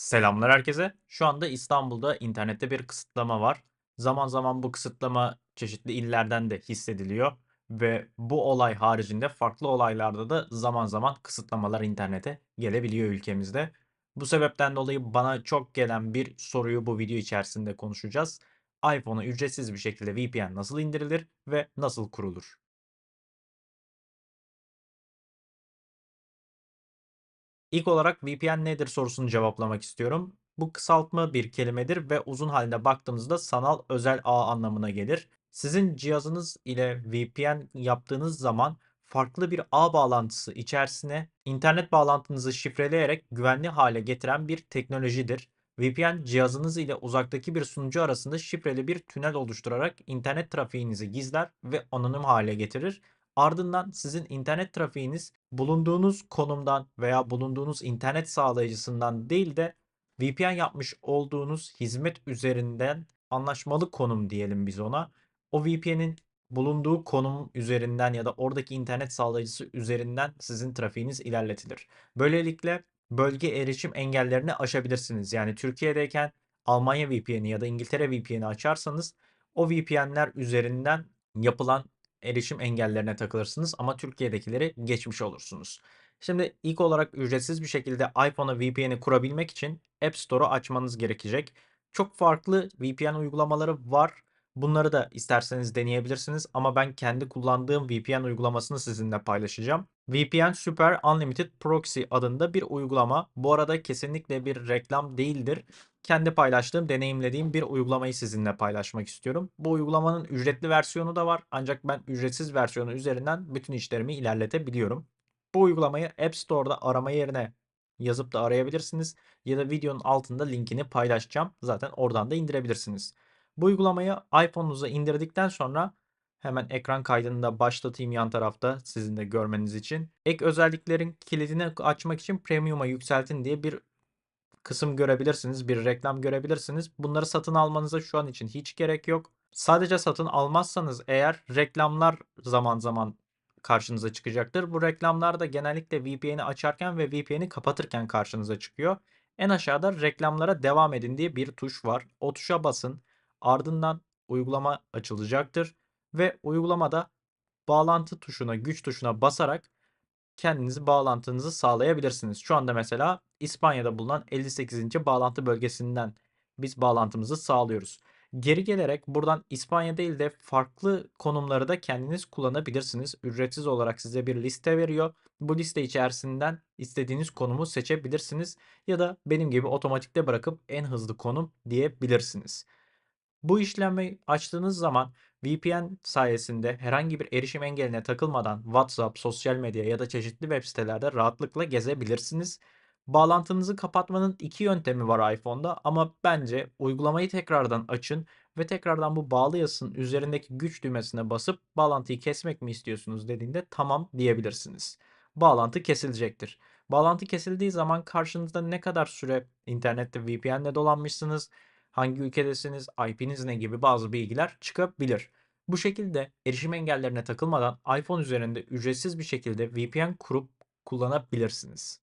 Selamlar herkese. Şu anda İstanbul'da internette bir kısıtlama var. Zaman zaman bu kısıtlama çeşitli illerden de hissediliyor ve bu olay haricinde farklı olaylarda da zaman zaman kısıtlamalar internete gelebiliyor ülkemizde. Bu sebepten dolayı bana çok gelen bir soruyu bu video içerisinde konuşacağız. iPhone'a ücretsiz bir şekilde VPN nasıl indirilir ve nasıl kurulur? İlk olarak VPN nedir sorusunu cevaplamak istiyorum. Bu kısaltma bir kelimedir ve uzun haline baktığımızda sanal özel ağ anlamına gelir. Sizin cihazınız ile VPN yaptığınız zaman farklı bir ağ bağlantısı içerisine internet bağlantınızı şifreleyerek güvenli hale getiren bir teknolojidir. VPN cihazınız ile uzaktaki bir sunucu arasında şifreli bir tünel oluşturarak internet trafiğinizi gizler ve anonim hale getirir. Ardından sizin internet trafiğiniz bulunduğunuz konumdan veya bulunduğunuz internet sağlayıcısından değil de VPN yapmış olduğunuz hizmet üzerinden anlaşmalı konum diyelim biz ona. O VPN'in bulunduğu konum üzerinden ya da oradaki internet sağlayıcısı üzerinden sizin trafiğiniz ilerletilir. Böylelikle bölge erişim engellerini aşabilirsiniz. Yani Türkiye'deyken Almanya VPN'i ya da İngiltere VPN'i açarsanız o VPN'ler üzerinden yapılan erişim engellerine takılırsınız ama Türkiye'dekileri geçmiş olursunuz. Şimdi ilk olarak ücretsiz bir şekilde iPhone'a VPN'i kurabilmek için App Store'u açmanız gerekecek. Çok farklı VPN uygulamaları var. Bunları da isterseniz deneyebilirsiniz ama ben kendi kullandığım VPN uygulamasını sizinle paylaşacağım. VPN Super Unlimited Proxy adında bir uygulama. Bu arada kesinlikle bir reklam değildir. Kendi paylaştığım, deneyimlediğim bir uygulamayı sizinle paylaşmak istiyorum. Bu uygulamanın ücretli versiyonu da var ancak ben ücretsiz versiyonu üzerinden bütün işlerimi ilerletebiliyorum. Bu uygulamayı App Store'da arama yerine yazıp da arayabilirsiniz ya da videonun altında linkini paylaşacağım. Zaten oradan da indirebilirsiniz. Bu uygulamayı iPhone'unuza indirdikten sonra hemen ekran kaydını da başlatayım yan tarafta sizin de görmeniz için. Ek özelliklerin kilidini açmak için Premium'a yükseltin diye bir kısım görebilirsiniz, bir reklam görebilirsiniz. Bunları satın almanıza şu an için hiç gerek yok. Sadece satın almazsanız eğer reklamlar zaman zaman karşınıza çıkacaktır. Bu reklamlar da genellikle VPN'i açarken ve VPN'i kapatırken karşınıza çıkıyor. En aşağıda reklamlara devam edin diye bir tuş var. O tuşa basın. Ardından uygulama açılacaktır ve uygulamada bağlantı tuşuna, güç tuşuna basarak kendinizi bağlantınızı sağlayabilirsiniz. Şu anda mesela İspanya'da bulunan 58. bağlantı bölgesinden biz bağlantımızı sağlıyoruz. Geri gelerek buradan İspanya değil de farklı konumları da kendiniz kullanabilirsiniz. Ücretsiz olarak size bir liste veriyor. Bu liste içerisinden istediğiniz konumu seçebilirsiniz ya da benim gibi otomatikte bırakıp en hızlı konum diyebilirsiniz. Bu işlemi açtığınız zaman VPN sayesinde herhangi bir erişim engeline takılmadan WhatsApp, sosyal medya ya da çeşitli web sitelerde rahatlıkla gezebilirsiniz. Bağlantınızı kapatmanın iki yöntemi var iPhone'da ama bence uygulamayı tekrardan açın ve tekrardan bu bağlı yazısının üzerindeki güç düğmesine basıp bağlantıyı kesmek mi istiyorsunuz dediğinde tamam diyebilirsiniz. Bağlantı kesilecektir. Bağlantı kesildiği zaman karşınızda ne kadar süre internette VPN'le dolanmışsınız, hangi ülkedesiniz, IP'niz ne gibi bazı bilgiler çıkabilir. Bu şekilde erişim engellerine takılmadan iPhone üzerinde ücretsiz bir şekilde VPN kurup kullanabilirsiniz.